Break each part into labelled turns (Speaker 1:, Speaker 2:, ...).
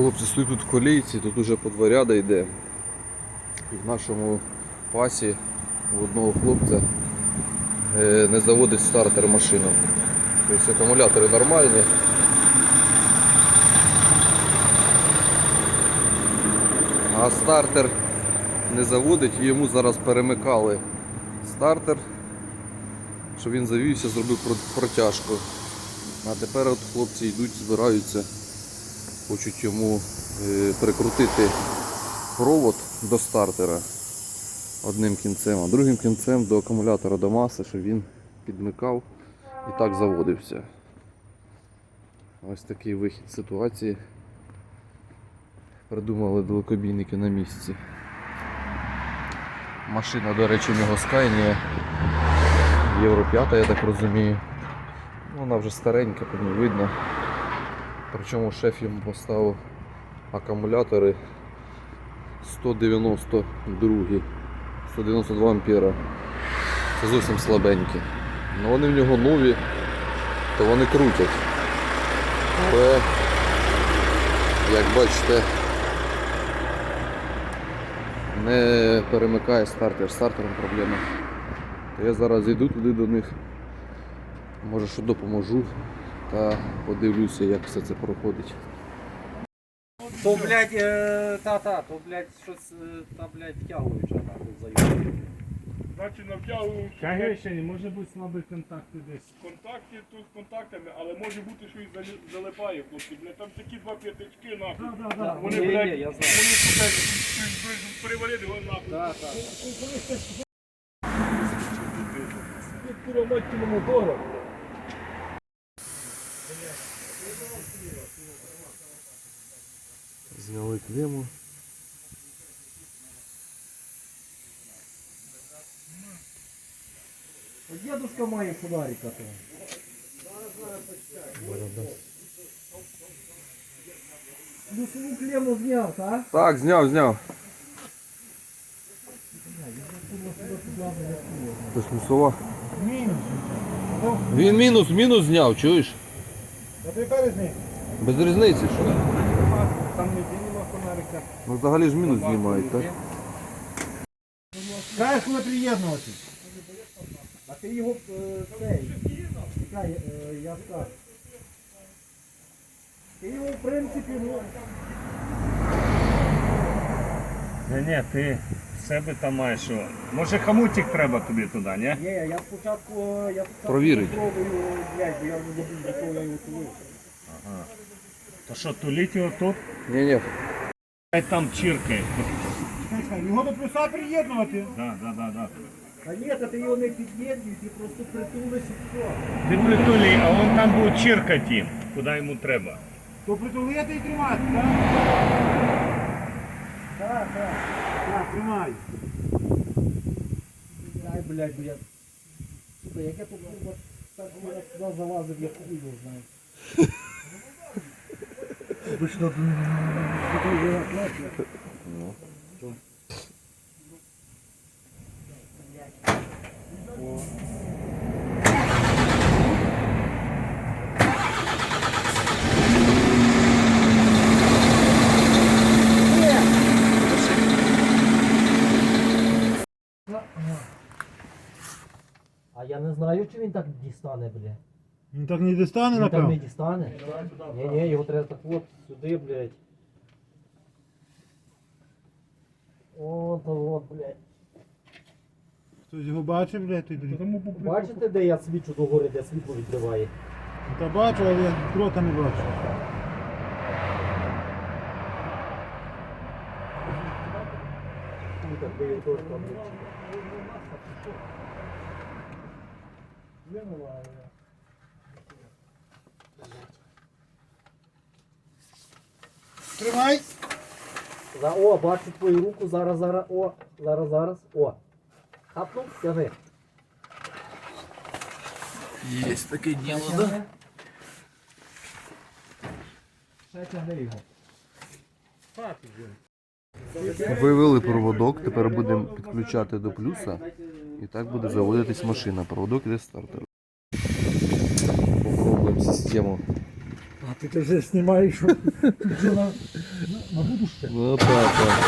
Speaker 1: Хлопці стоять тут в колійці, тут уже подворяда йде. І в нашому пасі у одного хлопця е, не заводить стартер машину. Тобто акумулятори нормальні. А стартер не заводить йому зараз перемикали стартер, щоб він завівся, зробив протяжку. А тепер от хлопці йдуть, збираються, хочуть йому е, прикрутити провод до стартера одним кінцем, а другим кінцем до акумулятора до маси, щоб він підмикав і так заводився. Ось такий вихід ситуації. Придумали далекобійники на місці. Машина, до речі, нього Scania Євро 5, я так розумію. Ну, Вона вже старенька, по ній видно. Причому шеф йому поставив акумулятори 192, 192 ампера. Це зовсім слабенькі. Ну вони в нього нові, то вони крутять. Але, як бачите, не перемикає стартер, з стартером проблема. То я зараз йду туди до них. Може що допоможу та подивлюся, як все це проходить.
Speaker 2: То, блядь, е, та-та, то, блядь, щось, е, та, блядь, втягуюча та тут заїхала.
Speaker 3: Значить навтягуємо
Speaker 4: Тягуючи, не може бути слабий контакт десь.
Speaker 3: контакти тут з контактами, але може бути, що і залі- залипає, хлопці. Блядь, там такі два п'ятички нахуй.
Speaker 4: Да, да, да.
Speaker 3: Вони,
Speaker 2: Ні, ні,
Speaker 3: блядь,
Speaker 2: я
Speaker 3: вони,
Speaker 2: знаю.
Speaker 3: блядь, перевалили його нахуй.
Speaker 2: Та, та.
Speaker 3: Кура мать мотора.
Speaker 1: Зняли клему.
Speaker 2: Дедушка має фонарика то. Плюсову клему зняв, та?
Speaker 1: Так, зняв, зняв. Це смусова.
Speaker 4: Мінус.
Speaker 1: Він мінус, мінус зняв, чуєш?
Speaker 4: А ти перезни.
Speaker 1: Без різниці, що?
Speaker 4: Там не нема фонарика.
Speaker 1: Ну взагалі ж мінус знімають, так?
Speaker 4: Кажеш, коли приєднувати.
Speaker 2: А ти його, е, цей, чекай, е, я скажу. Ти його, в принципі, ну,
Speaker 4: Ні, ні, ти в себе там маєш. Може хамутик треба тобі туди, ні?
Speaker 2: Ні, я спочатку, я спочатку
Speaker 1: Провірить.
Speaker 2: спробую, блядь, бо я вже забув, до кого я його тулив.
Speaker 4: То що, туліть його тут?
Speaker 1: Ні, ні.
Speaker 4: Хай там чиркає.
Speaker 5: Його до плюса приєднувати.
Speaker 4: Да, да, да, да.
Speaker 2: Та ні, та ти його не під'єднуй, ти просто притулиш і все.
Speaker 4: Ти притулі, а він там буде чиркати їм, куди йому треба.
Speaker 5: То притулити і тримати, так?
Speaker 2: Так, так.
Speaker 5: Так, тримай.
Speaker 2: Ай, блядь, бо я... Сука, як я тут курва, так я туди залазив, я хуй його знаю. Тут знаєте? А я не знаю, чи він так дістане, бля.
Speaker 5: Він так не дістане,
Speaker 2: Він так не
Speaker 5: напевно.
Speaker 2: дістане? Ні, ні, його треба так от сюди, блядь. О, то от, блядь.
Speaker 5: Хтось його бачив, блядь, той дріт.
Speaker 2: Бачите, де я свічу до гори, де світло відкриває?
Speaker 5: Та бачу, але я дрота не бачу.
Speaker 2: Ну, так би його теж там.
Speaker 5: Тримай!
Speaker 2: За, о, бачу твою руку, зараз, зараз, о, зараз, зараз, о. Хапнув, тяни.
Speaker 1: Є таке діло,
Speaker 2: Тягни. Ще тягни його.
Speaker 1: Вивели проводок, тепер будемо підключати до плюса. І так буде заводитись машина. Проводок іде з Попробуємо систему
Speaker 5: Ти це вже знімаєш, що на, на, на будуще.
Speaker 1: Ну так. так.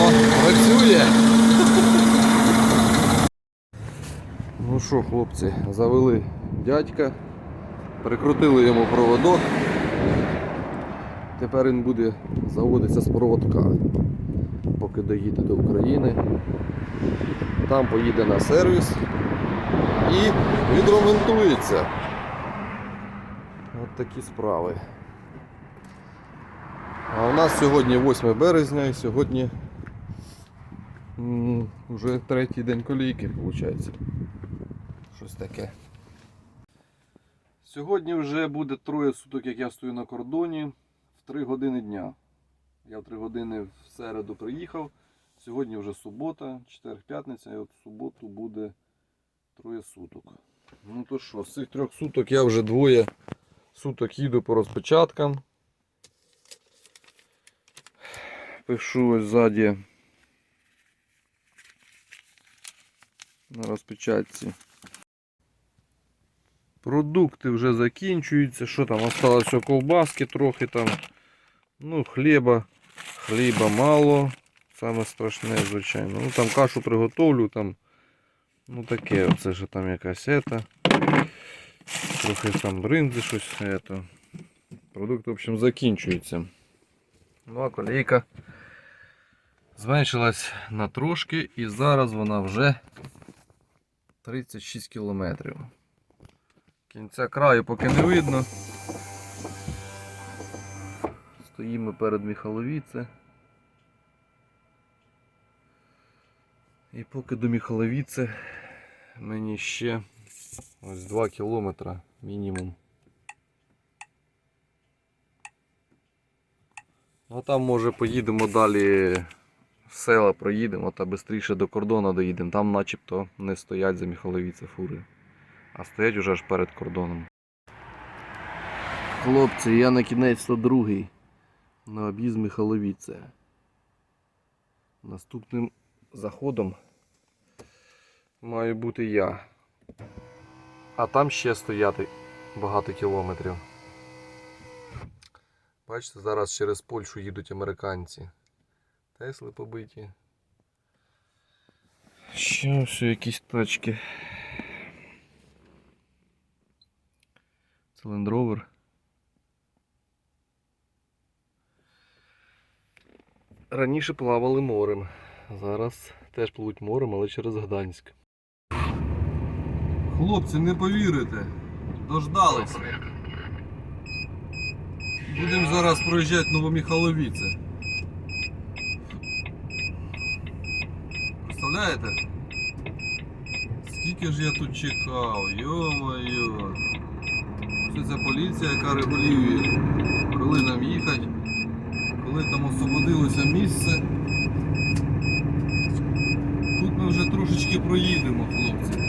Speaker 1: О, працює. Ну що, хлопці, завели дядька, прикрутили йому проводок. Тепер він буде заводитися з проводка, поки доїде до України. Там поїде на сервіс і відремонтується. От такі справи. А у нас сьогодні 8 березня і сьогодні вже третій день колійки, виходить. Щось таке. Сьогодні вже буде троє суток, як я стою на кордоні в 3 години дня. Я в 3 години в середу приїхав. Сьогодні вже субота, четвер, п'ятниця, і от в суботу буде троє суток. Ну то що, з цих трьох суток я вже двоє суток їду по розпочаткам. Пишу ось ззаді на розпечатці. Продукти вже закінчуються. Що там? Осталось ковбаски трохи там. Ну, хліба. Хліба мало. Саме страшне, звичайно. Ну там кашу приготовлю, там. Ну таке, оце ж там якась ета. Трохи там бринзи, щось. Ето. Продукти, в общем, закінчуються. Ну а колейка зменшилась на трошки і зараз вона вже 36 кілометрів. Кінця краю поки не видно. Стоїмо перед Міхаловіце. І поки до Міхаловіце мені ще ось 2 кілометра мінімум. Ну там може поїдемо далі в села проїдемо та швидше до кордону доїдемо. Там начебто не стоять за Міхаловіце фури, а стоять уже аж перед кордоном. Хлопці, я на кінець 102 на об'їзд Міхаловіце. Наступним заходом маю бути я. А там ще стояти багато кілометрів. Бачите, зараз через Польщу їдуть американці. Тесли побиті. Ще ось якісь тачки. Rover. Раніше плавали морем. Зараз теж пливуть морем, але через Гданськ. Хлопці, не повірите. Дождалися. Будемо зараз проїжджати Новоміхаловіце. Представляєте? Скільки ж я тут чекав, йо-моє. Це поліція, яка регулює, коли нам їхати, коли там освободилося місце. Тут ми вже трошечки проїдемо, хлопці.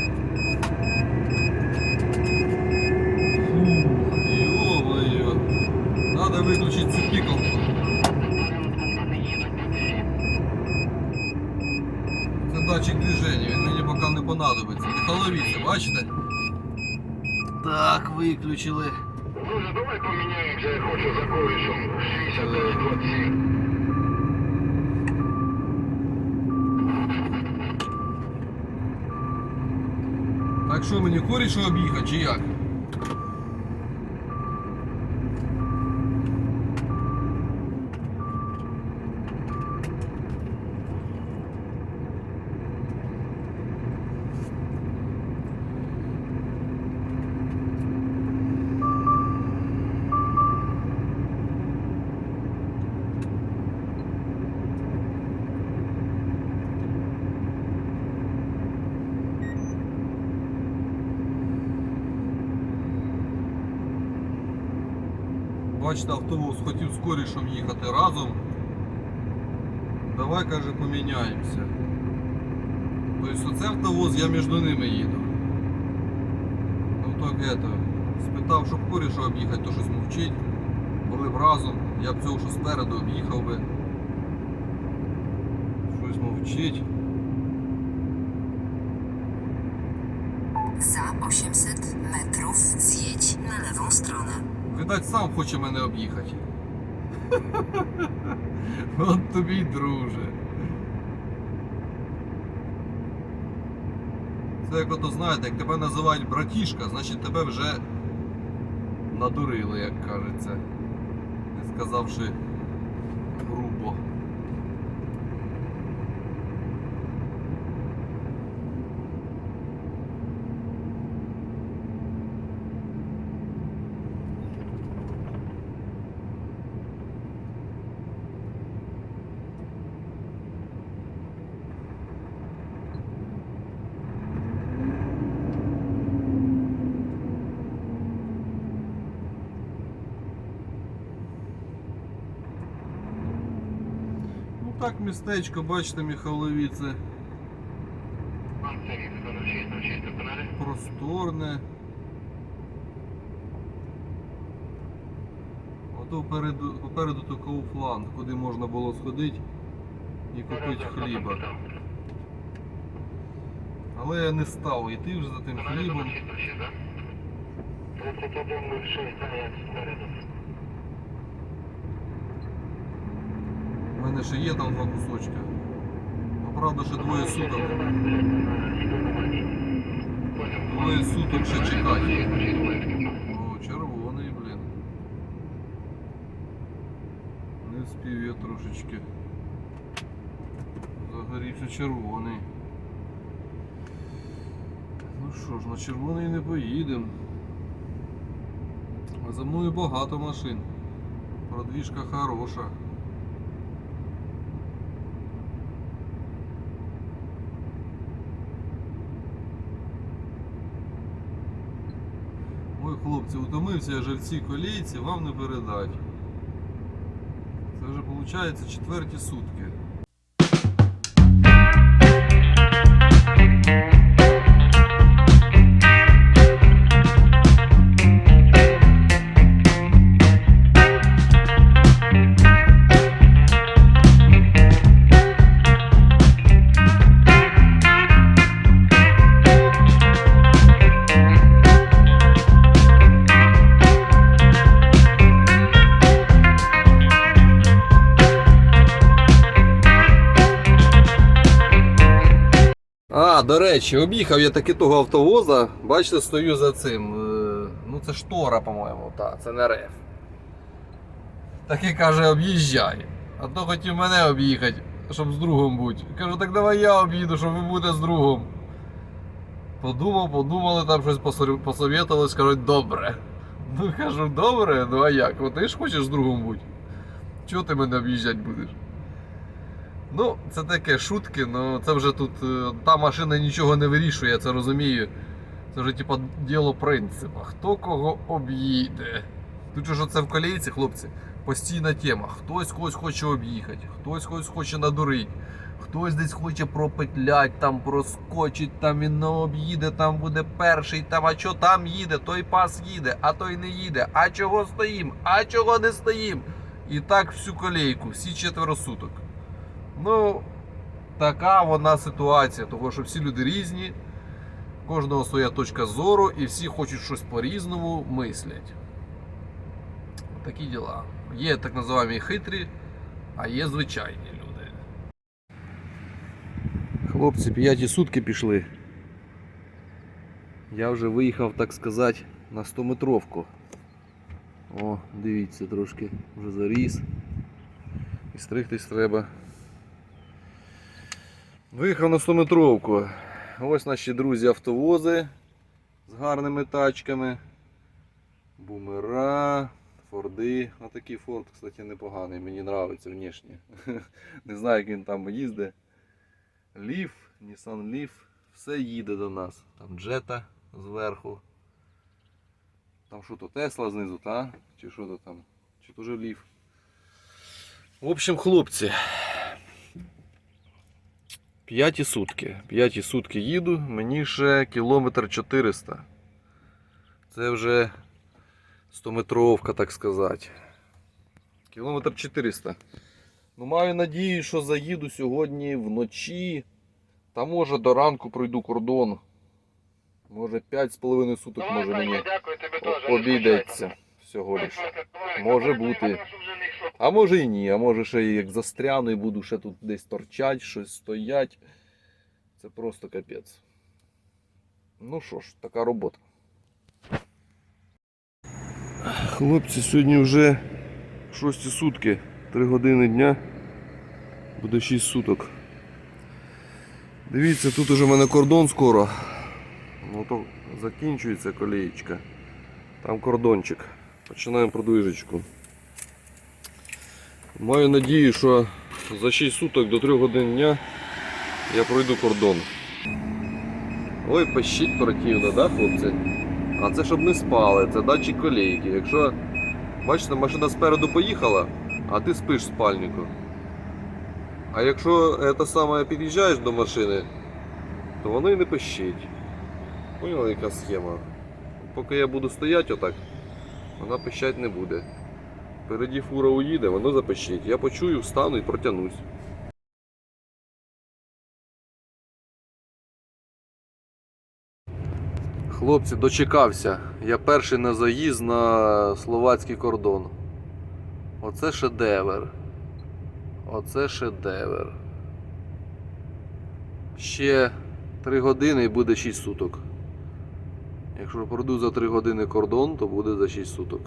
Speaker 1: Фух, йо-моє. Надо выключить цю пикалку. Це датчик движения, він мені поки не понадобиться. Михайловіце, бачите? Так, виключили.
Speaker 6: Друже, давай поміняємося, я хочу за корішем 6927.
Speaker 1: Так що мені корішу об'їхати чи як? Бачите, автобус хотів з корішем їхати разом. Давай, каже, поміняємося. Тобто оце автовоз, я між ними їду. Ну так это, спитав, щоб коріша об'їхати, то щось мовчить. Були б разом, я б цього що спереду об'їхав би. Щось мовчить.
Speaker 7: Za 800 metrów zjedź na lewą stronę.
Speaker 1: Видать, сам хоче мене об'їхати. От тобі друже. Це як ото знаєте, як тебе називають братішка, значить тебе вже надурили, як кажеться. Не сказавши грубо. Ну так містечко, бачите,
Speaker 6: 46, 06,
Speaker 1: просторне. Ото попереду, попереду то Кауфланд, куди можна було сходити і купити хліба. Але я не став йти вже за тим хлібом.
Speaker 6: 06, 06, да? 31, 06, стоять
Speaker 1: У мене ще є там два кусочки. Ну, правда, ще двоє суток. Двоє суток ще чекати. О, червоний, блін. Не вспів я трошечки. Загорівся червоний. Ну що ж, на червоний не поїдемо. А за мною багато машин. Продвіжка хороша. Ой, хлопці, утомився я вже в цій колійці, вам не передать. Це вже виходить четверті сутки. Речі, об'їхав я таки того автовоза. Бачите, стою за цим. е, Ну це штора, по-моєму, та, це не реф. Такий каже, об'їжджай. А то хотів мене об'їхати, щоб з другом бути. Кажу, так давай я об'їду, щоб ви будете з другом. Подумав, подумали, там щось посовєтували, скажуть, добре. Ну кажу, добре, ну а як? От ти ж хочеш з другом бути? Чого ти мене об'їжджати будеш? Ну, це таке шутки, ну це вже тут е, та машина нічого не вирішує, я це розумію. Це вже типа діло принципа. Хто кого об'їде. Тут же ж це в колійці, хлопці, постійна тема. Хтось когось хоче об'їхати, хтось когось хоче надурити, хтось десь хоче пропетлять, там проскочить, там він не об'їде, там буде перший, там, а що там їде, той пас їде, а той не їде, а чого стоїм, а чого не стоїм. І так всю колейку, всі четверо суток. Ну, така вона ситуація, тому що всі люди різні, кожного своя точка зору, і всі хочуть щось по-різному мислять. Такі діла. Є так називаємо хитрі, а є звичайні люди. Хлопці, п'яті сутки пішли. Я вже виїхав, так сказати, на 100-метровку. О, дивіться, трошки вже заріс. І стригтись треба. Виїхав на 100-метровку. Ось наші друзі автовози з гарними тачками. Бумера, Форди. Отакий Форд, кстати, непоганий, мені подобається внешне. Не знаю, як він там їздить. Ліф, Nissan Leaf, все їде до нас. Там джета зверху. Там що то Тесла знизу, та? Чи що то там? Чи то вже ліф. В общем, хлопці. П'яті сутки. П'яті сутки їду, мені ще кілометр 400. Це вже 100-метровка, так сказати. Кілометр 400. Ну, маю надію, що заїду сьогодні вночі. Та може до ранку пройду кордон. Може 5,5 суток може мені обійдеться всього лиш. Може бути. А може і ні, а може ще як застряну і буду ще тут десь торчать, щось стоять. Це просто капець. Ну що ж, така робота. Хлопці, сьогодні вже шості сутки, 3 години дня, буде 6 суток. Дивіться, тут уже в мене кордон скоро. Ну то закінчується колієчка. Там кордончик. Починаємо продвижечку. Маю надію, що за 6 суток до 3 годин дня я пройду кордон. Ой, пощить противно, да, хлопці? А це щоб не спали, це датчик колейки. Якщо, бачите, машина спереду поїхала, а ти спиш в спальнику. А якщо це саме під'їжджаєш до машини, то воно і не пищить. Поняли, яка схема? Поки я буду стояти отак, вона пищать не буде. Впереді фура уїде, воно запищить. Я почую, встану і протягнусь. Хлопці, дочекався. Я перший на заїзд на словацький кордон. Оце шедевр. Оце шедевр. Ще 3 години і буде 6 суток. Якщо пройду за 3 години кордон, то буде за 6 суток.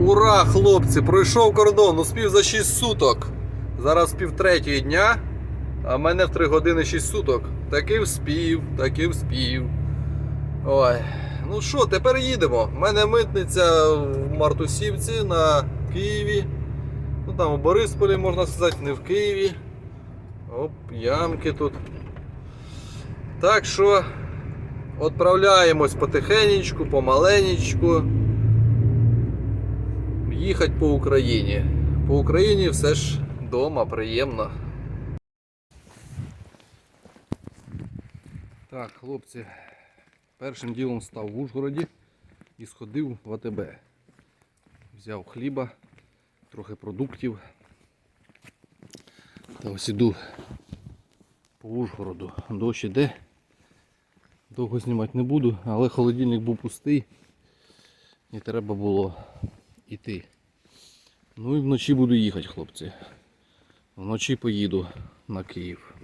Speaker 1: Ура, хлопці! Пройшов кордон, успів за 6 суток. Зараз пів третьої дня, а в мене в 3 години 6 суток. Таки вспів, таки вспів. Ой. Ну що, тепер їдемо. У мене митниця в Мартусівці на Києві. Ну там у Борисполі, можна сказати, не в Києві. Оп, ямки тут. Так що відправляємось потихенечку, помаленечку їхати по Україні. По Україні все ж вдома приємно. Так, хлопці, першим ділом став в Ужгороді і сходив в АТБ. Взяв хліба, трохи продуктів. Та ось іду по Ужгороду. Дощ іде. Довго знімати не буду, але холодильник був пустий і треба було йти. Ну і вночі буду їхати, хлопці. Вночі поїду на Київ.